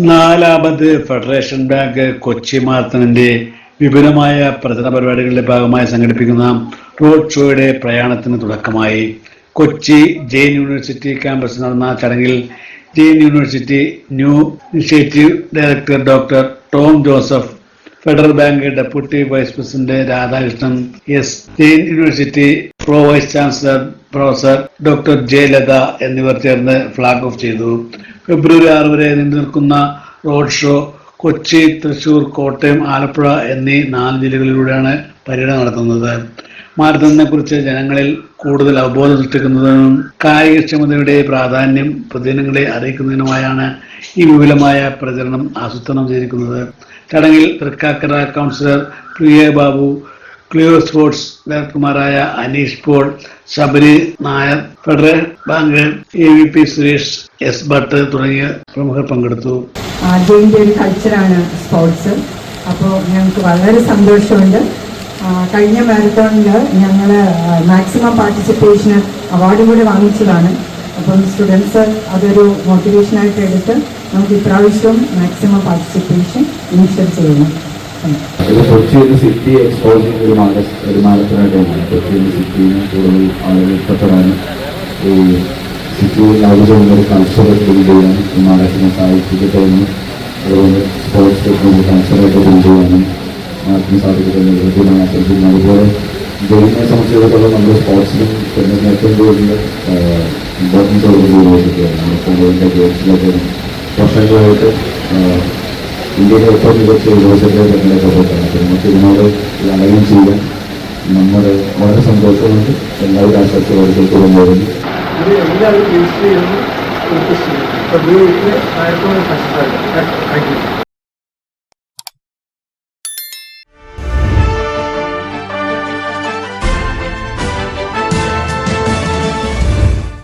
നാലാമത് federation bank Kochi മാരത്തണിന്റെ വിപുലമായ പ്രചരണ പരിപാടികളുടെ ഭാഗമായി സംഘടിപ്പിക്കുന്ന റോഡ് ഷോയുടെ പ്രയാണത്തിന് തുടക്കമായി. കൊച്ചി ജെയിൻ യൂണിവേഴ്സിറ്റി ക്യാമ്പസിൽ നടന്ന ചടങ്ങിൽ Jain university new initiative director doctor Tom Joseph Federal Bank deputy vice president Radhakrishnan S Jain university pro vice chancellor professor doctor Jayalatha Latha എന്നിവർ ചേർന്ന് ഫ്ലാഗ് ഓഫ് ചെയ്തു. ഫെബ്രുവരി ആറ് വരെ നീണ്ടു നിൽക്കുന്ന റോഡ് ഷോ കൊച്ചി തൃശൂർ കോട്ടയം ആലപ്പുഴ എന്നീ നാല് ജില്ലകളിലൂടെയാണ് പര്യടനം നടത്തുന്നത്. മാരത്തണിനെ കുറിച്ച് ജനങ്ങളിൽ കൂടുതൽ അവബോധം സൃഷ്ടിക്കുന്നതിനും കായികക്ഷമതയുടെ പ്രാധാന്യം പൊതുജനങ്ങളെ അറിയിക്കുന്നതിനുമായാണ് ഈ വിപുലമായ പ്രചരണം ആസൂത്രണം ചെയ്തിരിക്കുന്നത്. ചടങ്ങിൽ Thrikkakara councillor Priya Babu Cleo Sports ഡയറക്ടർമാരായ Aneesh Paul Sabari Nair Federal Bank A V P Suresh S Bhat തുടങ്ങിയ പ്രമുഖർ പങ്കെടുത്തു. ഒരു കൾച്ചറാണ് സ്പോർട്സ് അപ്പോൾ ഞങ്ങൾക്ക് വളരെ സന്തോഷമുണ്ട്. കഴിഞ്ഞ മാരത്തോണിൽ ഞങ്ങൾ മാക്സിമം പാർട്ടിസിപ്പേഷൻ അവാർഡ് കൂടി വാങ്ങിച്ചതാണ്. അപ്പം സ്റ്റുഡൻസ് അതൊരു മോട്ടിവേഷനായിട്ട് എടുത്ത് നമുക്ക് ഇപ്രാവശ്യവും മാക്സിമം പാർട്ടിസിപ്പേഷൻ ഇനിഷ്യൽ ചെയ്യണം. ഇത് കൊച്ചി ഒരു സിറ്റി ഒരു മാല ഒരു മാലത്തിനായിട്ടാണ് കൊച്ചി ഒരു സിറ്റിനെ കൂടുതൽ ഈ സിറ്റിയിൽ തോന്നുന്ന ഒരു കൾച്ചർ ബിൽഡ് ചെയ്യാനും ഈ മാലത്തിനെ സഹായിച്ചിട്ടുണ്ടെന്ന് അതുപോലെ സ്പോർട്സ് കൾച്ചറായിട്ട് ബിൽഡ് ചെയ്യാനും സംബന്ധിച്ചിടത്തോളം നമ്മൾ സ്പോർട്സിലും പിന്നെ ഏറ്റവും കൂടുതൽ ഇമ്പോർട്ടൻസ് കൊടുക്കുന്ന യൂണിവേഴ്സിറ്റിയാണ് അതിന്റെ ഗെയിംസിലൊക്കെ വർഷങ്ങളായിട്ട് ഇന്ത്യയിലെ ഏറ്റവും മികച്ച യുവജനങ്ങളെ തെരഞ്ഞെടുക്ക പോയിട്ടാണ്. അപ്പോൾ നമുക്ക് ഇതിനോട് അലൈൻ ചെയ്യാൻ നമ്മുടെ വളരെ സന്തോഷമുണ്ട്. എല്ലാവരും ആശംസകളോട് കൊണ്ടുവരുന്നു ഇത് എല്ലാവരും രജിസ്റ്റർ ചെയ്യുന്നു. ആയിരത്തി താങ്ക് യു